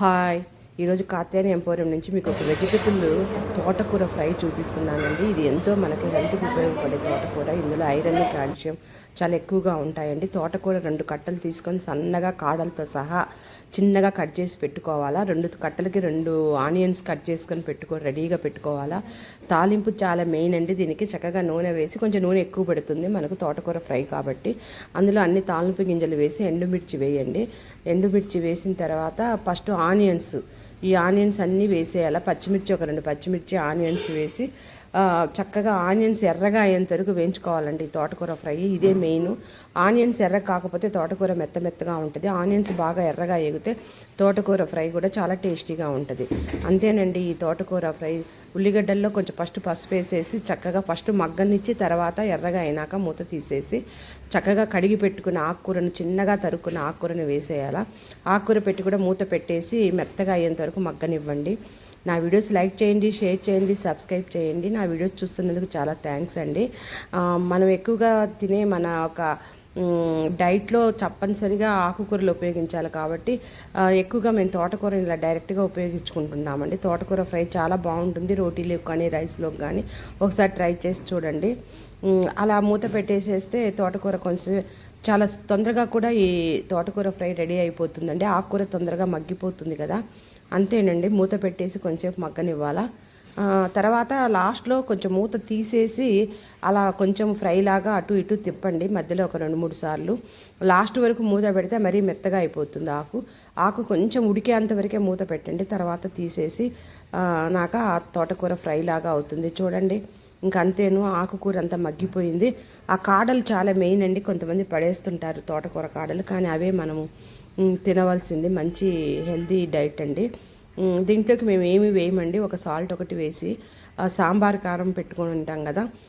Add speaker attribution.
Speaker 1: Hi. ఈరోజు Katyani emporium నుంచి మీకు ఒక వెజిటబుల్ తోటకూర ఫ్రై చూపిస్తున్నానండి. ఇది ఎంతో మనకి హెల్త్కి ఉపయోగపడే తోటకూర. ఇందులో ఐరన్ కాల్షియం చాలా ఎక్కువగా ఉంటాయండి. తోటకూర రెండు కట్టలు తీసుకొని సన్నగా కాడలతో సహా చిన్నగా కట్ చేసి పెట్టుకోవాలా? రెండు కట్టలకి రెండు ఆనియన్స్ కట్ చేసుకొని పెట్టుకో రెడీగా పెట్టుకోవాలా? తాలింపు చాలా మెయిన్ అండి. దీనికి చక్కగా నూనె వేసి కొంచెం నూనె ఎక్కువ పెడుతుంది. మనకు తోటకూర ఫ్రై కాబట్టి. అందులో అన్ని తాలింపు గింజలు వేసి ఎండుమిర్చి వేయండి. ఎండుమిర్చి వేసిన తర్వాత ఫస్ట్ ఆనియన్స్. ఈ ఆనియన్స్ అన్నీ వేసేయాలి? పచ్చిమిర్చి ఒక రెండు పచ్చిమిర్చి ఆనియన్స్ వేసి చక్కగా ఆనియన్స్ ఎర్రగా అయ్యేంత వరకు వేయించుకోవాలండి ఈ తోటకూర ఫ్రై. ఇదే మెయిన్. ఆనియన్స్ ఎర్ర కాకపోతే తోటకూర మెత్త మెత్తగా ఉంటుంది. ఆనియన్స్ బాగా ఎర్రగా ఎగితే తోటకూర ఫ్రై కూడా చాలా టేస్టీగా ఉంటుంది. అంతేనండి ఈ తోటకూర ఫ్రై. ఉల్లిగడ్డల్లో కొంచెం ఫస్ట్ పసుపు వేసేసి చక్కగా ఫస్ట్ మగ్గనిచ్చి తర్వాత ఎర్రగా అయినాక మూత తీసేసి చక్కగా కడిగి పెట్టుకున్న ఆకుకూరను చిన్నగా తరుక్కున్న ఆకుకూరను వేసేయాలా. ఆకుకూర పెట్టి కూడా మూత పెట్టేసి మెత్తగా అయ్యేంత వరకు మగ్గనివ్వండి. నా వీడియోస్ లైక్ చేయండి షేర్ చేయండి సబ్స్క్రైబ్ చేయండి. నా వీడియోస్ చూస్తున్నందుకు చాలా థ్యాంక్స్ అండి. మనం ఎక్కువగా తినే మన ఒక డైట్లో తప్పనిసరిగా ఆకుకూరలు ఉపయోగించాలి కాబట్టి ఎక్కువగా మేము తోటకూర ఇలా డైరెక్ట్గా ఉపయోగించుకుంటున్నామండి. తోటకూర ఫ్రై చాలా బాగుంటుంది రోటీలోకి కానీ రైస్లోకి కానీ. ఒకసారి ట్రై చేసి చూడండి. అలా మూత పెట్టేసేస్తే తోటకూర కొంచెం చాలా తొందరగా కూడా ఈ తోటకూర ఫ్రై రెడీ అయిపోతుందండి. ఆకుకూర తొందరగా మగ్గిపోతుంది కదా. అంతేనండి మూత పెట్టేసి కొంచెంసేపు మగ్గనివ్వాలా. తర్వాత లాస్ట్లో కొంచెం మూత తీసేసి అలా కొంచెం ఫ్రైలాగా అటు ఇటు తిప్పండి మధ్యలో ఒక రెండు మూడు సార్లు. లాస్ట్ వరకు మూత పెడితే మరీ మెత్తగా అయిపోతుంది ఆకు. ఆకు కొంచెం ఉడికేంత వరకే మూత పెట్టండి తర్వాత తీసేసి నాకు నాక ఆ తోటకూర ఫ్రైలాగా అవుతుంది. చూడండి ఇంక అంతేను ఆకుకూర అంతా మగ్గిపోయింది. ఆ కాడలు చాలా మెయిన్ అండి కొంతమంది పడేస్తుంటారు తోటకూర కాడలు కానీ అవే మనము తినవలసింది. మంచి హెల్దీ డైట్ అండి. దీంట్లోకి మేము ఏమి వేయమండి? ఒక సాల్ట్ ఒకటి వేసి సాంబార్ కారం పెట్టుకొని ఉంటాం కదా.